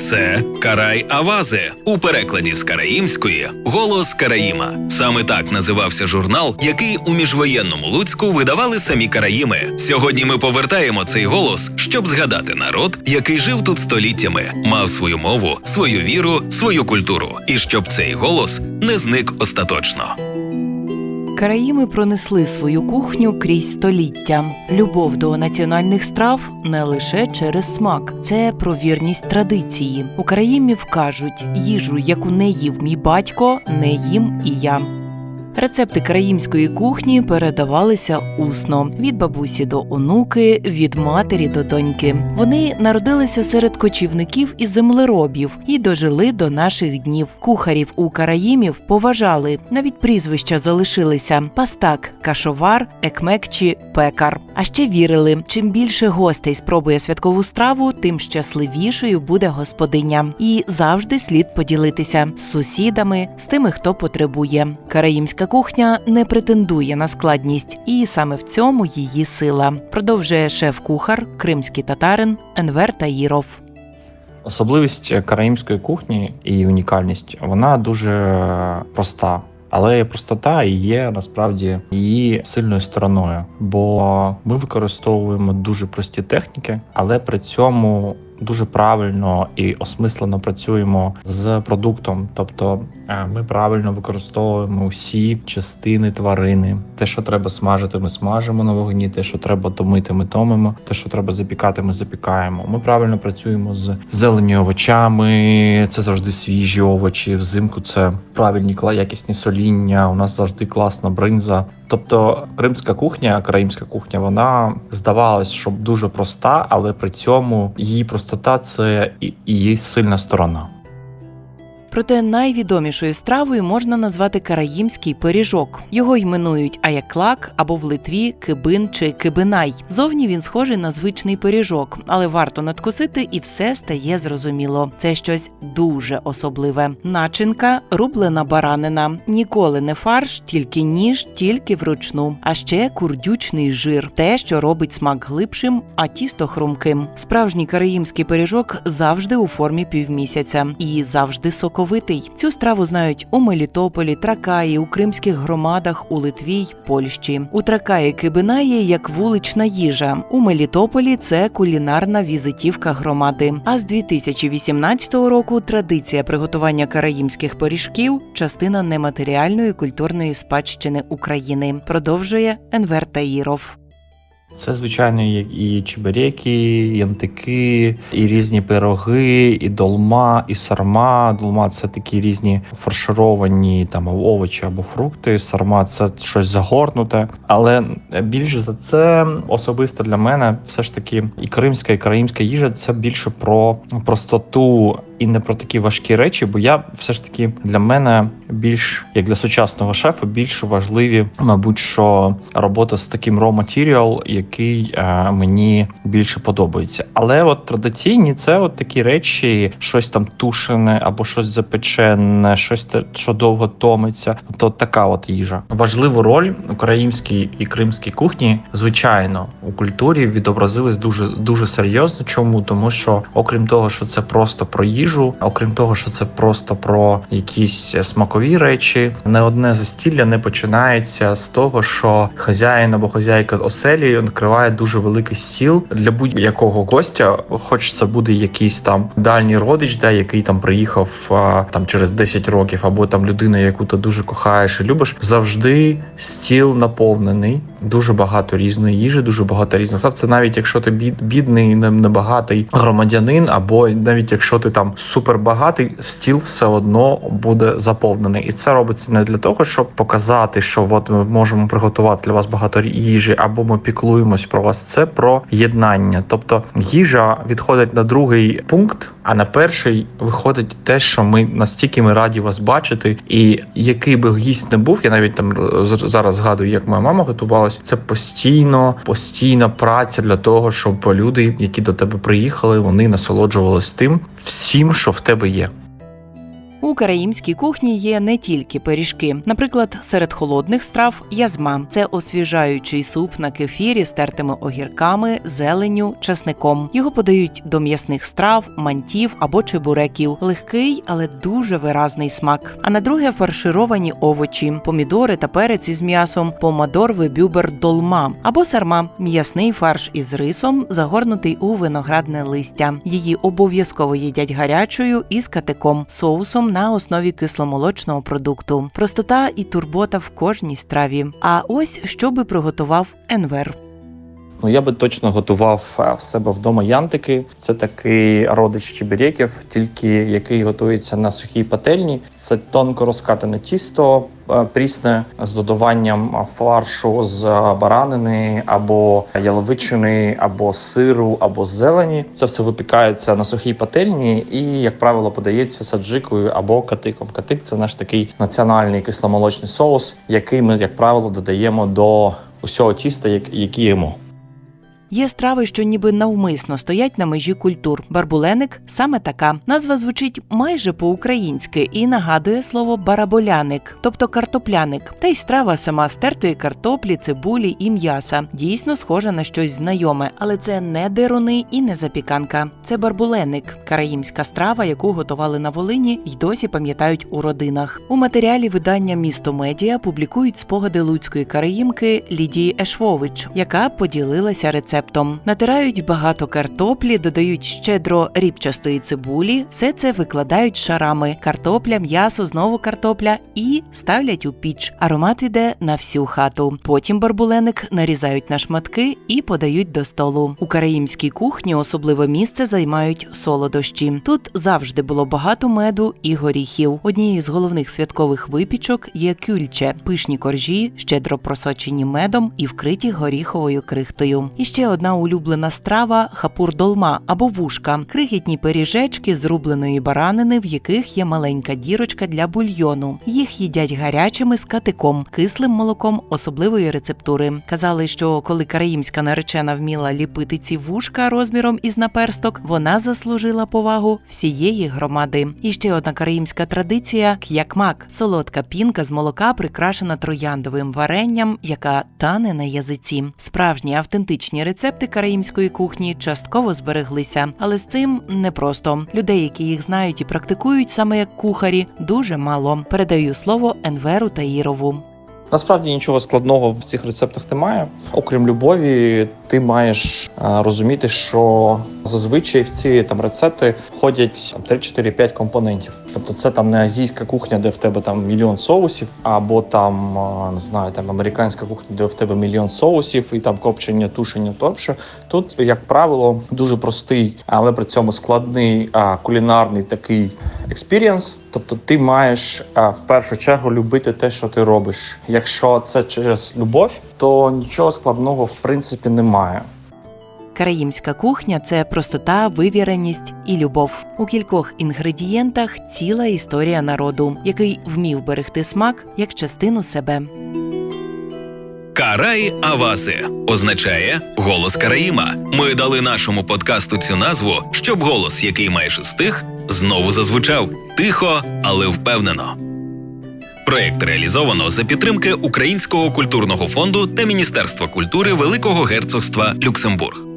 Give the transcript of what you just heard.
Це Карай Авази у перекладі з караїмської Голос Караїма. Саме так називався журнал, який у міжвоєнному Луцьку видавали самі караїми. Сьогодні ми повертаємо цей голос, щоб згадати народ, який жив тут століттями, мав свою мову, свою віру, свою культуру, і щоб цей голос не зник остаточно. Караїми пронесли свою кухню крізь століття. Любов до національних страв не лише через смак, це про вірність традиції. У Караїмів кажуть, їжу, яку не їв мій батько, не їм і я. Рецепти караїмської кухні передавалися усно від бабусі до онуки, від матері до доньки. Вони народилися серед кочівників і землеробів і дожили до наших днів. Кухарів у караїмів поважали. Навіть прізвища залишилися: пастак, кашовар, екмек чи пекар. А ще вірили: чим більше гостей спробує святкову страву, тим щасливішою буде господиня. І завжди слід поділитися з сусідами, з тими, хто потребує. Караїмська кухня не претендує на складність, і саме в цьому її сила. Продовжує шеф-кухар, кримський татарин Енвер Таїров. Особливість караїмської кухні і унікальність вона дуже проста. Але простота і є насправді її сильною стороною, бо ми використовуємо дуже прості техніки, але при цьому дуже правильно і осмислено працюємо з продуктом. Тобто е, ми правильно використовуємо всі частини тварини. Те, що треба смажити, ми смажимо на вогні. Те, що треба томити, ми томимо. Те, що треба запікати, ми запікаємо. Ми правильно працюємо з зелені овочами. Це завжди свіжі овочі. Взимку це правильні якісні соління. У нас завжди класна бринза. Тобто кримська кухня, країмська кухня, вона здавалась, що дуже проста, але при цьому її простота це і її сильна сторона. Проте найвідомішою стравою можна назвати караїмський пиріжок. Його іменують аяклак або в Литві кибин чи кибинай. Зовні він схожий на звичний пиріжок, але варто надкусити і все стає зрозуміло. Це щось дуже особливе. Начинка рублена баранина. Ніколи не фарш, тільки ніж, тільки вручну. А ще курдючний жир, те, що робить смак глибшим, а тісто хрумким. Справжній караїмський пиріжок завжди у формі півмісяця і завжди соковитий. Цю страву знають у Мелітополі, Тракаї, у кримських громадах, у Литві й Польщі. У Тракаї кибинає як вулична їжа. У Мелітополі це кулінарна візитівка громади. А з 2018 року традиція приготування караїмських пиріжків частина нематеріальної культурної спадщини України. Продовжує Енвер Таїров. Це, звичайно, і чебереки, і янтики, і різні пироги, і долма, і сарма. Долма це такі різні фаршировані там овочі або фрукти. Сарма це щось загорнуте. Але більше за це особисто для мене все ж таки і кримська, і караїмська їжа це більше про простоту. І не про такі важкі речі, бо я все ж таки для мене більш як для сучасного шефа більш важливі, мабуть, що робота з таким raw material, який е, мені більше подобається. Але от традиційні це от такі речі, щось там тушене або щось запечене, щось що довго томиться. Тобто от така от їжа. Важливу роль українській і кримській кухні, звичайно, у культурі відобразились дуже дуже серйозно. Чому тому, що окрім того, що це просто про їжу їжу, окрім того, що це просто про якісь смакові речі, не одне застілля не починається з того, що хазяїн або хазяйка оселі накриває дуже великий стіл. Для будь-якого гостя, хоч це буде якийсь там дальній родич, да, який там приїхав там через 10 років, або там людина, яку ти дуже кохаєш і любиш, завжди стіл наповнений. Дуже багато різної їжі, дуже багато різних став. Це навіть якщо ти бід, бідний, небагатий громадянин, або навіть якщо ти там супербагатий, стіл все одно буде заповнений, і це робиться не для того, щоб показати, що от ми можемо приготувати для вас багато їжі, або ми піклуємось про вас. Це про єднання. Тобто їжа відходить на другий пункт, а на перший виходить те, що ми настільки ми раді вас бачити, і який би гість не був, я навіть там зараз згадую, як моя мама готувалась. Це постійно, постійна праця для того, щоб люди, які до тебе приїхали, вони насолоджувалися тим всім, що в тебе є. У караїмській кухні є не тільки пиріжки. Наприклад, серед холодних страв язма це освіжаючий суп на кефірі з тертими огірками, зеленю, часником. Його подають до м'ясних страв, мантів або чебуреків. Легкий, але дуже виразний смак. А на друге фаршировані овочі, помідори та перець із м'ясом, помадор вибюбер долма або сарма м'ясний фарш із рисом, загорнутий у виноградне листя. Її обов'язково їдять гарячою і з катиком, соусом на основі кисломолочного продукту. Простота і турбота в кожній страві. А ось що би приготував Енвер. Ну, я би точно готував е, в себе вдома янтики. Це такий родич чебіреків, тільки який готується на сухій пательні. Це тонко розкатане тісто, прісне з додаванням фаршу з баранини або яловичини, або сиру, або зелені. Це все випікається на сухій пательні і, як правило, подається саджикою або катиком. Катик це наш такий національний кисломолочний соус, який ми, як правило, додаємо до усього тіста, як- який їмо. Є страви, що ніби навмисно стоять на межі культур. Барбуленик саме така. Назва звучить майже по-українськи і нагадує слово бараболяник, тобто картопляник. Та й страва сама з тертої картоплі, цибулі і м'яса. Дійсно схожа на щось знайоме, але це не деруни і не запіканка. Це барбуленик, караїмська страва, яку готували на Волині й досі пам'ятають у родинах. У матеріалі видання Місто Медіа публікують спогади луцької караїмки Лідії Ешвович, яка поділилася рецептом. Натирають багато картоплі, додають щедро рібчастої цибулі. Все це викладають шарами: картопля, м'ясо, знову картопля і ставлять у піч. Аромат іде на всю хату. Потім барбуленик нарізають на шматки і подають до столу. У караїмській кухні особливе місце займають солодощі. Тут завжди було багато меду і горіхів. Однією з головних святкових випічок є кюльче, пишні коржі, щедро просочені медом і вкриті горіховою крихтою. І ще одна улюблена страва хапур долма або вушка, крихітні пиріжечки з рубленої баранини, в яких є маленька дірочка для бульйону. Їх їдять гарячими з катиком, кислим молоком особливої рецептури. Казали, що коли караїмська наречена вміла ліпити ці вушка розміром із наперсток, вона заслужила повагу всієї громади. І ще одна караїмська традиція к'якмак солодка пінка з молока, прикрашена трояндовим варенням, яка тане на язиці. Справжні автентичні рецепти караїмської кухні частково збереглися, але з цим непросто. Людей, які їх знають і практикують саме як кухарі, дуже мало. Передаю слово Енверу Таїрову. Насправді нічого складного в цих рецептах немає. Окрім любові, ти маєш е, розуміти, що зазвичай в ці там рецепти входять 3-4-5 компонентів. Тобто це там не азійська кухня, де в тебе там мільйон соусів, або там е, не знаю, там американська кухня, де в тебе мільйон соусів і там копчення, тушення тощо. Тут, як правило, дуже простий, але при цьому складний кулінарний такий експірієнс. Тобто ти маєш в першу чергу любити те, що ти робиш. Якщо це через любов, то нічого складного в принципі немає. Караїмська кухня це простота, вивіреність і любов. У кількох інгредієнтах ціла історія народу, який вмів берегти смак як частину себе. Карай Аваси означає голос Караїма. Ми дали нашому подкасту цю назву, щоб голос, який майже стих, знову зазвучав тихо, але впевнено. Проєкт реалізовано за підтримки Українського культурного фонду та Міністерства культури Великого Герцогства Люксембург.